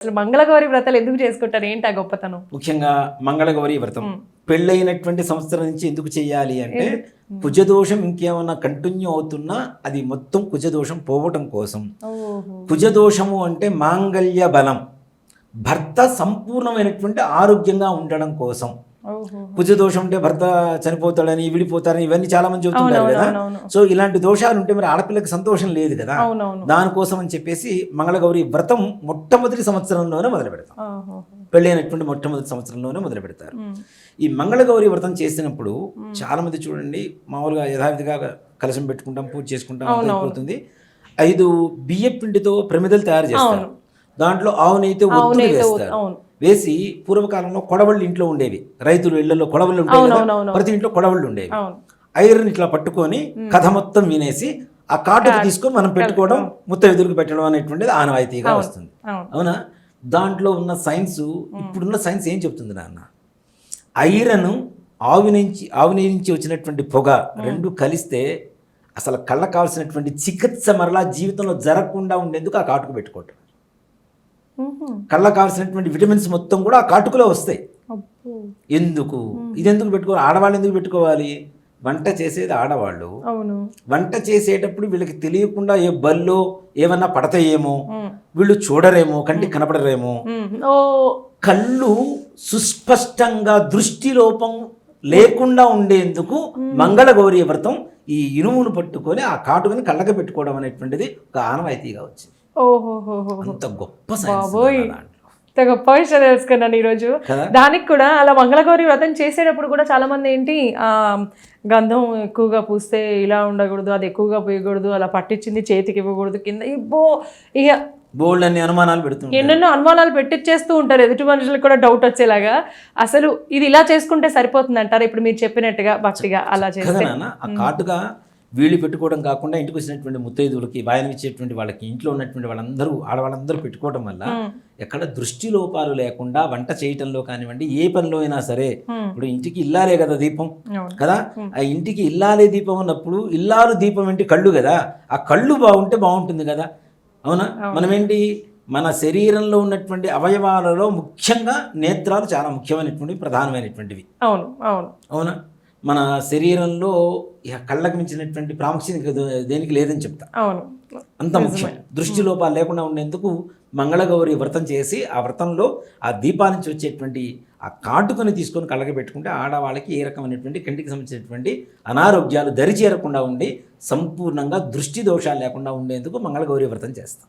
అసలు మంగళగౌరి వ్రతాలు ఎందుకు చేసుకుంటారు? ఏంటి ఆ గొప్పతనం? ముఖ్యంగా మంగళగౌరి వ్రతం. పెళ్ళైనటువంటి సంవత్సరం నుంచి ఎందుకు చేయాలి అంటే కుజదోషం ఇంకేమన్నా కంటిన్యూ అవుతున్నా అది మొత్తం కుజదోషం పోవటం కోసం. కుజదోషము అంటే మాంగళ్య బలం. భర్త సంపూర్ణమైనటువంటి ఆరోగ్యంగా ఉండడం కోసం. ఓహో. కుజదోషం అంటే భర్త చనిపోతాడని విడిపోతారని ఇవన్నీ చాలా మంది చెబుతుంటారు కదా. సో ఇలాంటి దోషాలు ఉంటే మరి ఆడపిల్లకి సంతోషం లేదు కదా. దానికోసం అని చెప్పేసి మంగళగౌరి వ్రతం మొట్టమొదటి సంవత్సరంలోనే మొదలు పెడతాం పెళ్ళైనటువంటి మొట్టమొదటి సంవత్సరంలోనే మొదలు పెడతారు. ఈ మంగళగౌరి వ్రతం చేసినప్పుడు చాలా మంది చూడండి మామూలుగా యథావిధిగా కలశం పెట్టుకుంటాం పూజ చేసుకుంటాం అయిపోతుంది. ఐదు బియ్య పిండితో ప్రమిదలు తయారు చేస్తారు. దాంట్లో ఆవు నెయ్యితో ఒత్తులు వేస్తారు. అవును. వేసి పూర్వకాలంలో కొడవళ్ళు ఇంట్లో ఉండేవి. రైతులు ఇళ్ళలో కొడవళ్ళు ఉండేవి. ప్రతి ఇంట్లో కొడవళ్ళు ఉండేవి. ఐరన్ ఇట్లా పట్టుకొని కథ మొత్తం వినేసి ఆ కాటుకు తీసుకొని మనం పెట్టుకోవడం ముత్తైదులకు పెట్టడం అనేటువంటిది ఆనవాయితీగా వస్తుంది. అవును. దాంట్లో ఉన్న సైన్స్ ఇప్పుడున్న సైన్స్ ఏం చెప్తుంది నాన్న? ఐరన్ ఆవు నుంచి ఆవు నుంచి వచ్చినటువంటి పొగ రెండు కలిస్తే అసలు కళ్ళ కావాల్సినటువంటి చికిత్స మరలా జీవితంలో జరగకుండా ఉండేందుకు ఆ కాటుకు పెట్టుకోవటం. ఉహుం. కళ్ళ కావాల్సినటువంటి విటమిన్స్ మొత్తం కూడా ఆ కాటుకులో వస్తాయి. ఎందుకు? ఇది ఎందుకు పెట్టుకోవాలి? ఆడవాళ్ళు ఎందుకు పెట్టుకోవాలి? వంట చేసేది ఆడవాళ్ళు. వంట చేసేటప్పుడు వీళ్ళకి తెలియకుండా ఏ బల్లో ఏమన్నా పడతాయేమో. వీళ్ళు చూడరేమో కంటికి కనపడరేమో. కళ్ళు సుస్పష్టంగా దృష్టి లోపం లేకుండా ఉండేందుకు మంగళగౌరి వ్రతం ఈ ఇనుమును పట్టుకొని ఆ కాటుకుని కళ్ళకి పెట్టుకోవడం అనేటువంటిది ఒక ఆనవాయితీగా వచ్చింది. అంత గొప్ప గొప్ప విషయం తెలుసుకున్నాను ఈరోజు. దానికి కూడా అలా మంగళగౌరి వ్రతం చేసేటప్పుడు కూడా చాలా మంది ఏంటి ఆ గంధం ఎక్కువగా పూస్తే ఇలా ఉండకూడదు అది ఎక్కువగా పూయకూడదు అలా పట్టించింది చేతికి ఇవ్వకూడదు కింద ఇబ్బో ఇక బోల్డ్ అన్ని అనుమానాలు పెడుతుంటారు ఎన్నెన్నో అనుమానాలు పెట్టించేస్తూ ఉంటారు. ఎదుటి మనుషులకు కూడా డౌట్ వచ్చేలాగా. అసలు ఇది ఇలా చేసుకుంటే సరిపోతుంది అంటారు ఇప్పుడు మీరు చెప్పినట్టుగా భక్తిగా అలా చేస్తే. నాన్న ఆ కాటుగా వీళ్ళు పెట్టుకోవడం కాకుండా ఇంటికి వచ్చినటువంటి ముత్తైదువులకి వాయనం ఇచ్చేటువంటి వాళ్ళకి ఇంట్లో ఉన్నటువంటి వాళ్ళందరూ ఆడవాళ్ళందరూ పెట్టుకోవడం వల్ల ఎక్కడ దృష్టి లోపాలు లేకుండా వంట చేయటంలో కానివ్వండి ఏ పనిలో అయినా సరే ఇప్పుడు ఇంటికి ఇల్లాలే కదా దీపం కదా? ఆ ఇంటికి ఇల్లాలే దీపం ఉన్నప్పుడు ఇల్లాలు దీపం ఏంటి కళ్ళు కదా? ఆ కళ్ళు బాగుంటే బాగుంటుంది కదా? అవునా? మనం ఏంటి మన శరీరంలో ఉన్నటువంటి అవయవాలలో ముఖ్యంగా నేత్రాలు చాలా ముఖ్యమైనటువంటివి ప్రధానమైనటువంటివి. అవును అవును. అవునా? మన శరీరంలో ఇక కళ్ళకు మించినటువంటి ప్రాముఖ్యత దేనికి లేదని చెప్తా. అవును. అంత ముఖ్యం. దృష్టి లోపాలు లేకుండా ఉండేందుకు మంగళగౌరి వ్రతం చేసి ఆ వ్రతంలో ఆ దీపా నుంచి వచ్చేటువంటి ఆ కాటుకొని తీసుకొని కళ్ళకి పెట్టుకుంటే ఆడవాళ్ళకి ఏ రకమైనటువంటి కంటికి సంబంధించినటువంటి అనారోగ్యాలు దరి చేరకుండా ఉండి సంపూర్ణంగా దృష్టి దోషాలు లేకుండా ఉండేందుకు మంగళగౌరి వ్రతం చేస్తాం.